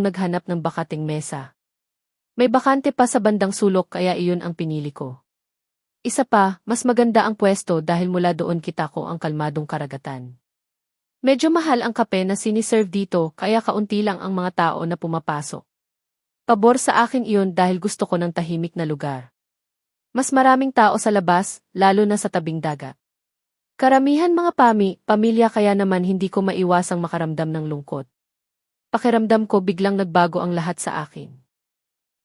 naghanap ng bakating mesa. May bakante pa sa bandang sulok kaya iyon ang pinili ko. Isa pa, mas maganda ang pwesto dahil mula doon kita ko ang kalmadong karagatan. Medyo mahal ang kape na siniserve dito kaya kaunti lang ang mga tao na pumapasok. Pabor sa akin iyon dahil gusto ko ng tahimik na lugar. Mas maraming tao sa labas, lalo na sa tabing dagat. Karamihan mga pami, pamilya kaya naman hindi ko maiwasang makaramdam ng lungkot. Pakiramdam ko biglang nagbago ang lahat sa akin.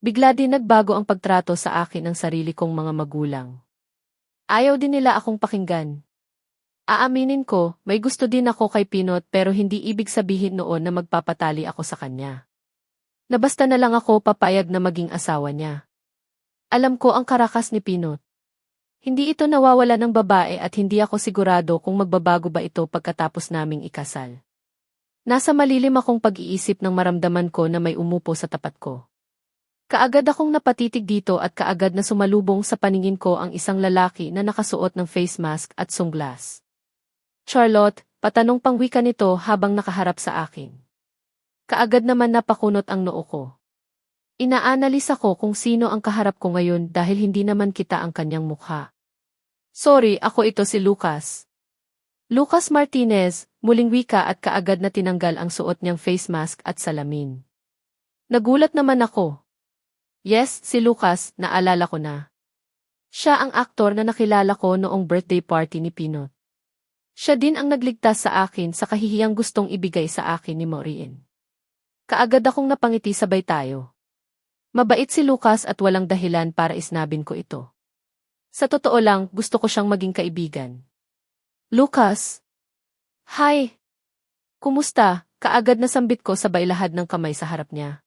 Bigla din nagbago ang pagtrato sa akin ng sarili kong mga magulang. Ayaw din nila akong pakinggan. Aaminin ko, may gusto din ako kay Pinot pero hindi ibig sabihin noon na magpapatali ako sa kanya. Nabasta na lang ako papayag na maging asawa niya. Alam ko ang karakas ni Pinot. Hindi ito nawawala ng babae at hindi ako sigurado kung magbabago ba ito pagkatapos naming ikasal. Nasa malilim akong pag-iisip ng maramdaman ko na may umupo sa tapat ko. Kaagad akong napatitig dito at kaagad na sumalubong sa paningin ko ang isang lalaki na nakasuot ng face mask at sunglass. Charlotte, patanong pang wika nito habang nakaharap sa akin. Kaagad naman napakunot ang noo ko. Inaanalis ako kung sino ang kaharap ko ngayon dahil hindi naman kita ang kanyang mukha. Sorry, ako ito si Lucas. Lucas Martinez, muling wika at kaagad na tinanggal ang suot niyang face mask at salamin. Nagulat naman ako. Yes, si Lucas, naalala ko na. Siya ang aktor na nakilala ko noong birthday party ni Pinot. Siya din ang nagligtas sa akin sa kahihiyang gustong ibigay sa akin ni Maureen. Kaagad akong napangiti sabay tayo. Mabait si Lucas at walang dahilan para isnabin ko ito. Sa totoo lang, gusto ko siyang maging kaibigan. Lucas! Hi! Kumusta? Kaagad na sambit ko sabay lahad ng kamay sa harap niya.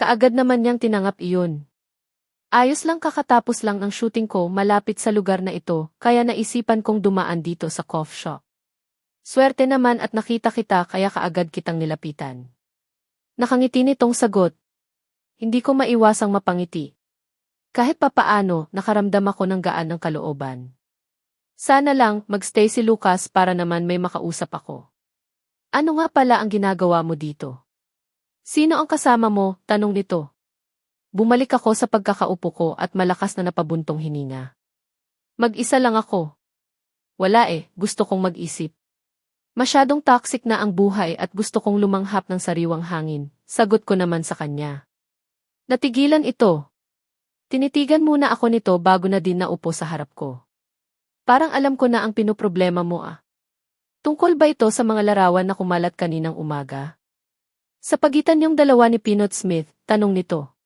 Kaagad naman niyang tinangap iyon. Ayos lang kakatapos lang ng shooting ko malapit sa lugar na ito, kaya naisipan kong dumaan dito sa coffee shop. Swerte naman at nakita kita kaya kaagad kitang nilapitan. Nakangiti nitong sagot. Hindi ko maiwasang mapangiti. Kahit papaano, nakaramdam ako ng gaan ng kalooban. Sana lang, magstay si Lucas para naman may makausap ako. Ano nga pala ang ginagawa mo dito? Sino ang kasama mo? Tanong nito. Bumalik ako sa pagkakaupo ko at malakas na napabuntong hininga. Mag-isa lang ako. Wala eh, gusto kong mag-isip. Masyadong toxic na ang buhay at gusto kong lumanghap ng sariwang hangin, sagot ko naman sa kanya. Natigilan ito. Tinitigan muna ako nito bago na din naupo sa harap ko. Parang alam ko na ang pinoproblema mo ah. Tungkol ba ito sa mga larawan na kumalat kaninang umaga? Sa pagitan yung dalawa ni Pinot Smith, tanong nito.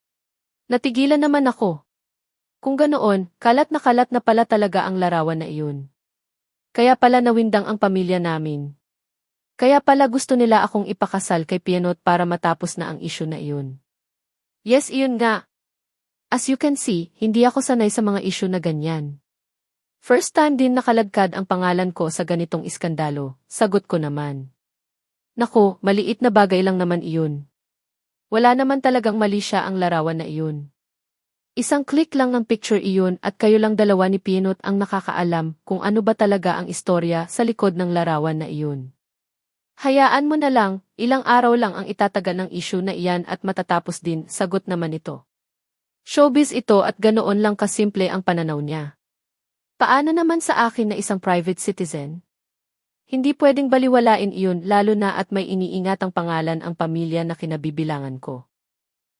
Natigilan naman ako. Kung ganoon, kalat na kalat na pala talaga ang larawan na iyon. Kaya pala nawindang ang pamilya namin. Kaya pala gusto nila akong ipakasal kay Pianot para matapos na ang isyu na iyon. Yes, iyon nga. As you can see, hindi ako sanay sa mga isyu na ganyan. First time din nakalagkad ang pangalan ko sa ganitong iskandalo, sagot ko naman. Nako, maliit na bagay lang naman iyon. Wala naman talagang mali siya ang larawan na iyon. Isang click lang ng picture iyon at kayo lang dalawa ni Pinot ang nakakaalam kung ano ba talaga ang istorya sa likod ng larawan na iyon. Hayaan mo na lang, ilang araw lang ang itataga ng issue na iyan at matatapos din, sagot naman ito. Showbiz ito at ganoon lang kasimple ang pananaw niya. Paano naman sa akin na isang private citizen? Hindi pwedeng baliwalain iyon lalo na at may iniingat ang pangalan ang pamilya na kinabibilangan ko.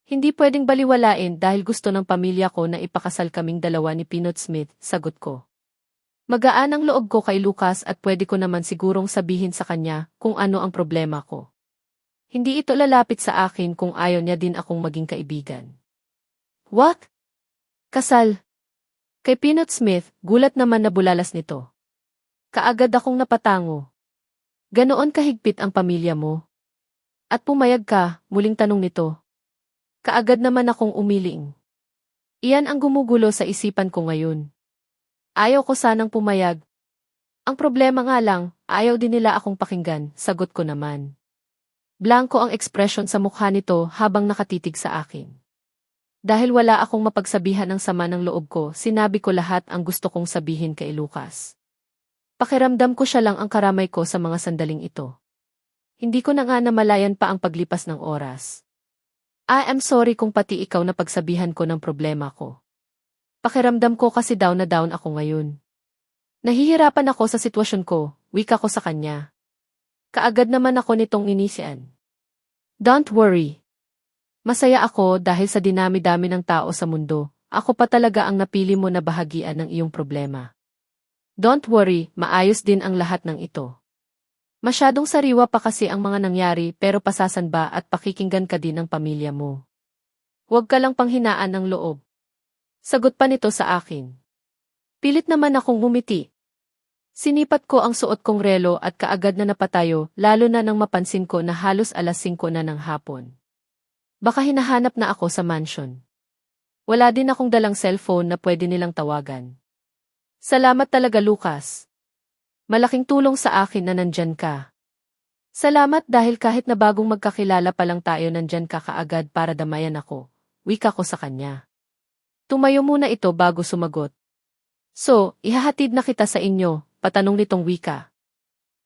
Hindi pwedeng baliwalain dahil gusto ng pamilya ko na ipakasal kaming dalawa ni Pinot Smith, sagot ko. Magaan ang loob ko kay Lucas at pwede ko naman sigurong sabihin sa kanya kung ano ang problema ko. Hindi ito lalapit sa akin kung ayaw niya din akong maging kaibigan. What? Kasal? Kay Pinot Smith, gulat naman na bulalas nito. Kaagad akong napatango. Ganoon kahigpit ang pamilya mo? At pumayag ka, muling tanong nito. Kaagad naman akong umiling. Iyan ang gumugulo sa isipan ko ngayon. Ayaw ko sanang pumayag. Ang problema nga lang, ayaw din nila akong pakinggan, sagot ko naman. Blanco ang ekspresyon sa mukha nito habang nakatitig sa akin. Dahil wala akong mapagsabihan ng sama ng loob ko, sinabi ko lahat ang gusto kong sabihin kay Lucas. Pakiramdam ko siya lang ang karamay ko sa mga sandaling ito. Hindi ko na nga namalayan pa ang paglipas ng oras. I am sorry kung pati ikaw na pagsabihan ko ng problema ko. Pakiramdam ko kasi down na down ako ngayon. Nahihirapan ako sa sitwasyon ko, wika ko sa kanya. Kaagad naman ako nitong inisian. Don't worry. Masaya ako dahil sa dinami-dami ng tao sa mundo, ako pa talaga ang napili mo na bahagian ng iyong problema. Don't worry, maayos din ang lahat ng ito. Masyadong sariwa pa kasi ang mga nangyari pero pasasan ba at pakikinggan ka din ng pamilya mo. Huwag ka lang panghinaan ng loob. Sagot pa nito sa akin. Pilit naman akong humiti. Sinipat ko ang suot kong relo at kaagad na napatayo lalo na nang mapansin ko na halos alas 5 na ng hapon. Baka hinahanap na ako sa mansion. Wala din akong dalang cellphone na pwede nilang tawagan. Salamat talaga Lucas. Malaking tulong sa akin na nandyan ka. Salamat dahil kahit na bagong magkakilala pa lang tayo nandyan ka kaagad para damayan ako, wika ko sa kanya. Tumayo muna ito bago sumagot. So, ihahatid na kita sa inyo, patanong nitong wika.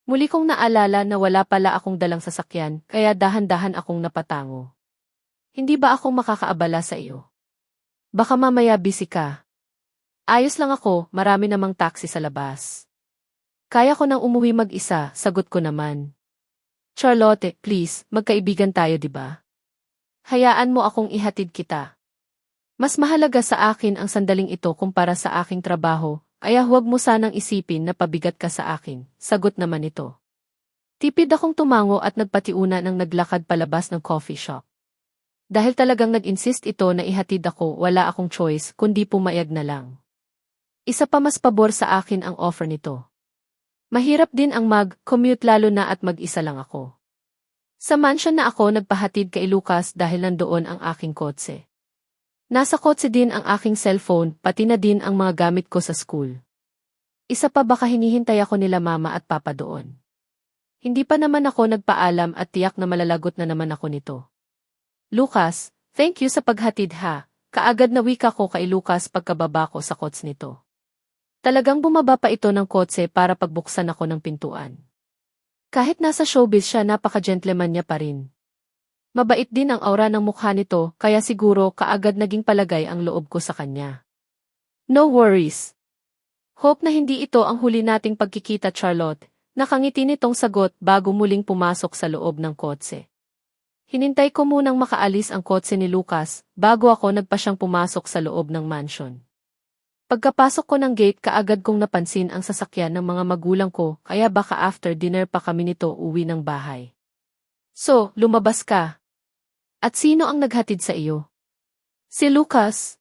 Muli kong naalala na wala pala akong dalang sasakyan, kaya dahan-dahan akong napatango. Hindi ba ako makakaabala sa iyo? Baka mamaya busy ka. Ayos lang ako, marami namang taxi sa labas. Kaya ko nang umuwi mag-isa, sagot ko naman. Charlotte, please, magkaibigan tayo di ba? Hayaan mo akong ihatid kita. Mas mahalaga sa akin ang sandaling ito kumpara sa aking trabaho, kaya huwag mo sanang isipin na pabigat ka sa akin, sagot naman ito. Tipid akong tumango at nagpatiuna ng naglakad palabas ng coffee shop. Dahil talagang nag-insist ito na ihatid ako, wala akong choice kundi pumayag na lang. Isa pa mas pabor sa akin ang offer nito. Mahirap din ang mag-commute lalo na at mag-isa lang ako. Sa mansion na ako nagpahatid kay Lucas dahil nandoon ang aking kotse. Nasa kotse din ang aking cellphone, pati na din ang mga gamit ko sa school. Isa pa baka hinihintay ako nila mama at papa doon. Hindi pa naman ako nagpaalam at tiyak na malalagot na naman ako nito. Lucas, thank you sa paghatid ha. Kaagad na wika ko kay Lucas pagkababa ko sa kots nito. Talagang bumaba pa ito ng kotse para pagbuksan ako ng pintuan. Kahit nasa showbiz siya napaka-gentleman niya pa rin. Mabait din ang aura ng mukha nito kaya siguro kaagad naging palagay ang loob ko sa kanya. No worries. Hope na hindi ito ang huli nating pagkikita Charlotte, nakangiti nitong sagot bago muling pumasok sa loob ng kotse. Hinintay ko munang makaalis ang kotse ni Lucas bago ako nagpa siyang pumasok sa loob ng mansion. Pagkapasok ko ng gate kaagad kong napansin ang sasakyan ng mga magulang ko kaya baka after dinner pa kami nito uwi ng bahay. So, lumabas ka. At sino ang naghatid sa iyo? Si Lucas.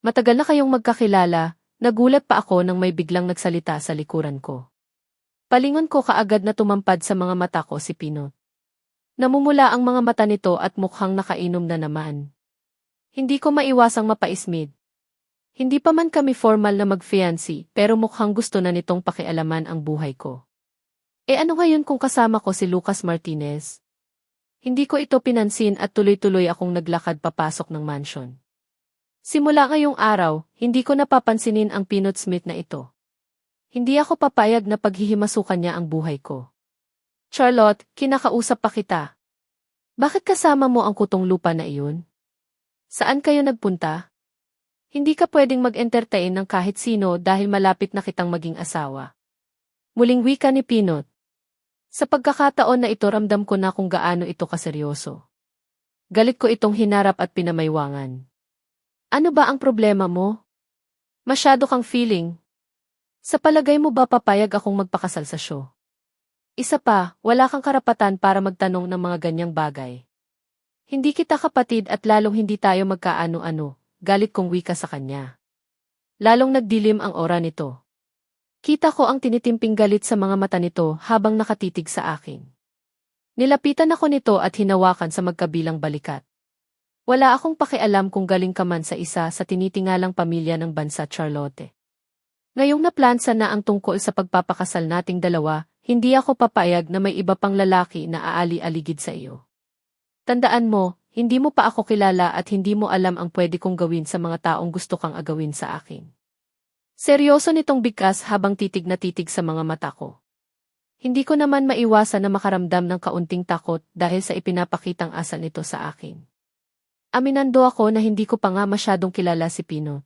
Matagal na kayong magkakilala, nagulat pa ako nang may biglang nagsalita sa likuran ko. Palingon ko kaagad na tumampad sa mga mata ko si Pinot. Namumula ang mga mata nito at mukhang nakainom na naman. Hindi ko maiwasang mapaismid. Hindi pa man kami formal na mag-fiancé, pero mukhang gusto na nitong pakialaman ang buhay ko. E ano ngayon kung kasama ko si Lucas Martinez? Hindi ko ito pinansin at tuloy-tuloy akong naglakad papasok ng mansion. Simula ngayong araw, hindi ko napapansinin ang Pinot Smith na ito. Hindi ako papayag na paghihimasukan niya ang buhay ko. Charlotte, kinakausap pa kita. Bakit kasama mo ang kutong lupa na iyon? Saan kayo nagpunta? Hindi ka pwedeng mag-entertain ng kahit sino dahil malapit na kitang maging asawa. Muling wika ni Pinot. Sa pagkakataon na ito ramdam ko na kung gaano ito kaseryoso. Galit ko itong hinarap at pinamaywangan. Ano ba ang problema mo? Masyado kang feeling. Sa palagay mo ba papayag akong magpakasal sa show? Isa pa, wala kang karapatan para magtanong ng mga ganyang bagay. Hindi kita kapatid at lalong hindi tayo magkaano-ano, galit kong wika sa kanya. Lalong nagdilim ang ora nito. Kita ko ang tinitimping galit sa mga mata nito habang nakatitig sa akin. Nilapitan ako nito at hinawakan sa magkabilang balikat. Wala akong pakialam kung galing ka man sa isa sa tinitingalang pamilya ng bansa Charlotte. Ngayong naplansa na ang tungkol sa pagpapakasal nating dalawa, hindi ako papayag na may iba pang lalaki na aali-aligid sa iyo. Tandaan mo, hindi mo pa ako kilala at hindi mo alam ang pwede kong gawin sa mga taong gusto kang agawin sa akin. Seryoso nitong bigkas habang titig na titig sa mga mata ko. Hindi ko naman maiwasan na makaramdam ng kaunting takot dahil sa ipinapakitang asal nito sa akin. Aminando ako na hindi ko pa nga masyadong kilala si Pino.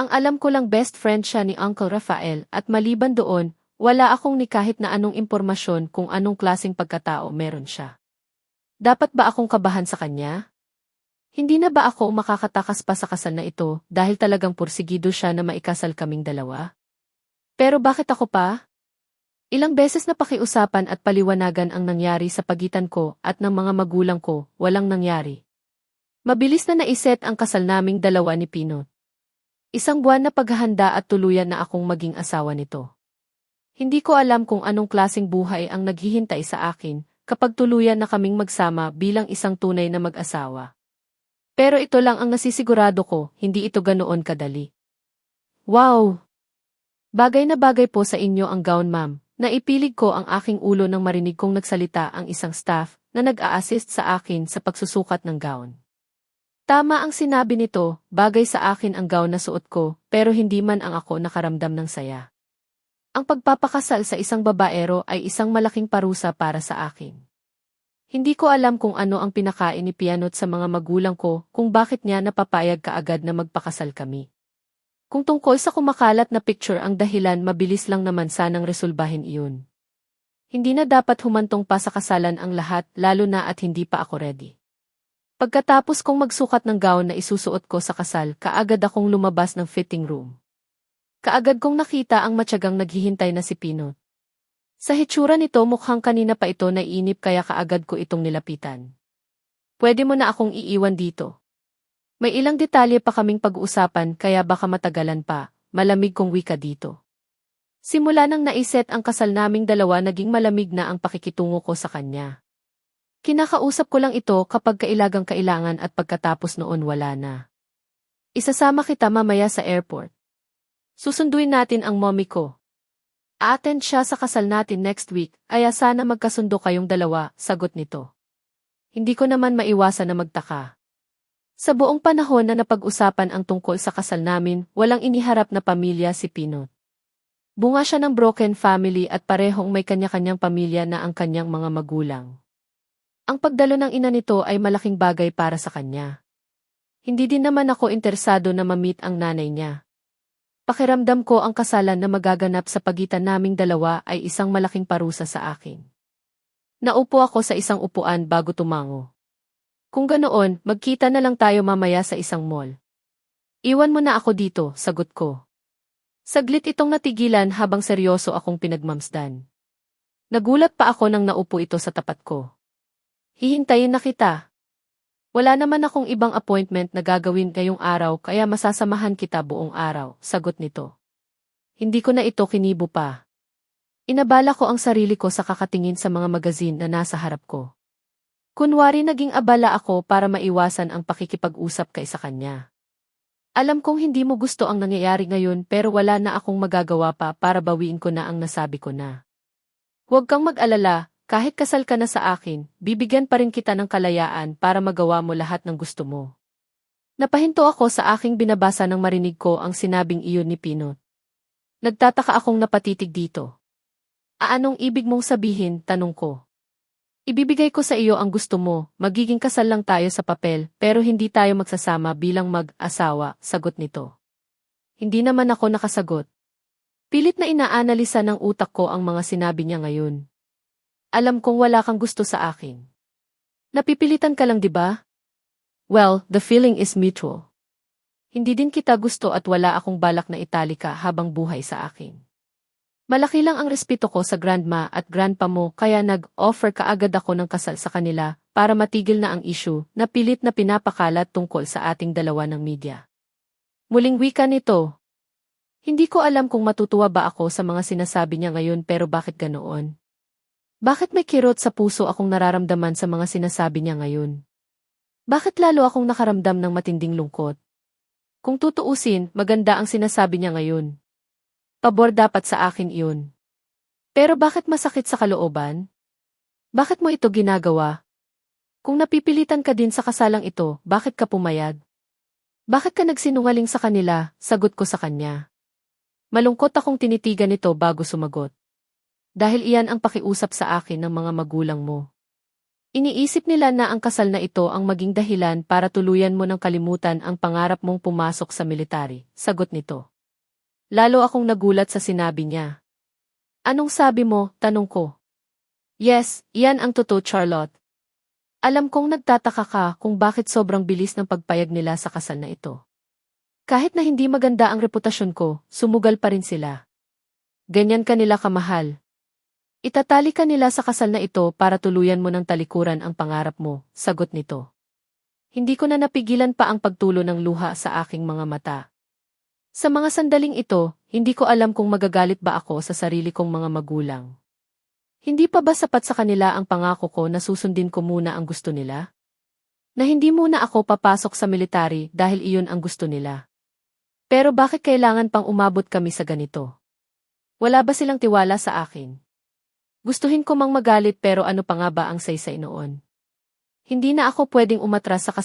Ang alam ko lang best friend siya ni Uncle Rafael at maliban doon, wala akong ni kahit na anong impormasyon kung anong klasing pagkatao meron siya. Dapat ba akong kabahan sa kanya? Hindi na ba ako makakatakas pa sa kasal na ito dahil talagang pursigido siya na maikasal kaming dalawa? Pero bakit ako pa? Ilang beses na pakiusapan at paliwanagan ang nangyari sa pagitan ko at ng mga magulang ko, walang nangyari. Mabilis na naiset ang kasal naming dalawa ni Pinot. Isang buwan na paghahanda at tuluyan na akong maging asawa nito. Hindi ko alam kung anong klasing buhay ang naghihintay sa akin kapag tuluyan na kaming magsama bilang isang tunay na mag-asawa. Pero ito lang ang nasisigurado ko, hindi ito ganoon kadali. Wow! Bagay na bagay po sa inyo ang gown ma'am, naipilig ko ang aking ulo nang marinig kong nagsalita ang isang staff na nag-a-assist sa akin sa pagsusukat ng gown. Tama ang sinabi nito, bagay sa akin ang gown na suot ko, pero hindi man ang ako nakaramdam ng saya. Ang pagpapakasal sa isang babaero ay isang malaking parusa para sa akin. Hindi ko alam kung ano ang pinakain ni Pianot sa mga magulang ko kung bakit niya napapayag kaagad na magpakasal kami. Kung tungkol sa kumakalat na picture ang dahilan mabilis lang naman sanang resolbahin iyon. Hindi na dapat humantong pa sa kasalan ang lahat lalo na at hindi pa ako ready. Pagkatapos kong magsukat ng gown na isusuot ko sa kasal, kaagad akong lumabas ng fitting room. Kaagad kong nakita ang matyagang naghihintay na si Pinot. Sa hitsura nito mukhang kanina pa ito naiinip kaya kaagad ko itong nilapitan. Pwede mo na akong iiwan dito. May ilang detalye pa kaming pag-uusapan kaya baka matagalan pa, malamig kong wika dito. Simula nang naiset ang kasal naming dalawa naging malamig na ang pakikitungo ko sa kanya. Kinakausap ko lang ito kapag kailagang kailangan at pagkatapos noon wala na. Isasama kita mamaya sa airport. Susunduin natin ang mommy ko. Attend siya sa kasal natin next week, kaya sana magkasundo kayong dalawa, sagot nito. Hindi ko naman maiwasan na magtaka. Sa buong panahon na napag-usapan ang tungkol sa kasal namin, walang iniharap na pamilya si Pinot. Bunga siya ng broken family at parehong may kanya-kanyang pamilya na ang kanyang mga magulang. Ang pagdalo ng ina nito ay malaking bagay para sa kanya. Hindi din naman ako interesado na mamit ang nanay niya. Pakiramdam ko ang kasalan na magaganap sa pagitan naming dalawa ay isang malaking parusa sa akin. Naupo ako sa isang upuan bago tumango. Kung ganoon, magkita na lang tayo mamaya sa isang mall. Iwan mo na ako dito, sagot ko. Saglit itong natigilan habang seryoso akong pinagmamsdan. Nagulat pa ako nang naupo ito sa tapat ko. Hihintayin na kita. Wala naman akong ibang appointment na gagawin ngayong araw kaya masasamahan kita buong araw, sagot nito. Hindi ko na ito kinibo pa. Inabala ko ang sarili ko sa kakatingin sa mga magazine na nasa harap ko. Kunwari naging abala ako para maiwasan ang pakikipag-usap kay sa kanya. Alam kong hindi mo gusto ang nangyayari ngayon pero wala na akong magagawa pa para bawiin ko na ang nasabi ko na. Huwag kang mag-alala, kahit kasal ka na sa akin, bibigyan pa rin kita ng kalayaan para magawa mo lahat ng gusto mo. Napahinto ako sa aking binabasa nang marinig ko ang sinabing iyon ni Pinot. Nagtataka akong napatitig dito. Aanong ibig mong sabihin, tanong ko. Ibibigay ko sa iyo ang gusto mo, magiging kasal lang tayo sa papel, pero hindi tayo magsasama bilang mag-asawa, sagot nito. Hindi naman ako nakasagot. Pilit na inaanalisa ng utak ko ang mga sinabi niya ngayon. Alam kong wala kang gusto sa akin. Napipilitan ka lang di ba? Well, the feeling is mutual. Hindi din kita gusto at wala akong balak na italika habang buhay sa akin. Malaki lang ang respeto ko sa grandma at grandpa mo kaya nag-offer kaagad ako ng kasal sa kanila para matigil na ang issue na pilit na pinapakalat tungkol sa ating dalawa ng media. Muling wika nito. Hindi ko alam kung matutuwa ba ako sa mga sinasabi niya ngayon pero bakit ganoon? Bakit may kirot sa puso akong nararamdaman sa mga sinasabi niya ngayon? Bakit lalo akong nakaramdam ng matinding lungkot? Kung tutuusin, maganda ang sinasabi niya ngayon. Pabor dapat sa akin iyon. Pero bakit masakit sa kalooban? Bakit mo ito ginagawa? Kung napipilitan ka din sa kasalang ito, bakit ka pumayag? Bakit ka nagsinungaling sa kanila, sagot ko sa kanya. Malungkot akong tinitigan ito bago sumagot dahil iyan ang pakiusap sa akin ng mga magulang mo. Iniisip nila na ang kasal na ito ang maging dahilan para tuluyan mo ng kalimutan ang pangarap mong pumasok sa military, sagot nito. Lalo akong nagulat sa sinabi niya. Anong sabi mo, tanong ko. Yes, iyan ang totoo Charlotte. Alam kong nagtataka ka kung bakit sobrang bilis ng pagpayag nila sa kasal na ito. Kahit na hindi maganda ang reputasyon ko, sumugal pa rin sila. Ganyan ka nila kamahal. Itatali ka nila sa kasal na ito para tuluyan mo ng talikuran ang pangarap mo, sagot nito. Hindi ko na napigilan pa ang pagtulo ng luha sa aking mga mata. Sa mga sandaling ito, hindi ko alam kung magagalit ba ako sa sarili kong mga magulang. Hindi pa ba sapat sa kanila ang pangako ko na susundin ko muna ang gusto nila? Na hindi muna ako papasok sa military dahil iyon ang gusto nila. Pero bakit kailangan pang umabot kami sa ganito? Wala ba silang tiwala sa akin? Gustuhin ko mang magalit pero ano pa nga ba ang saysay noon? Hindi na ako pwedeng umatras sa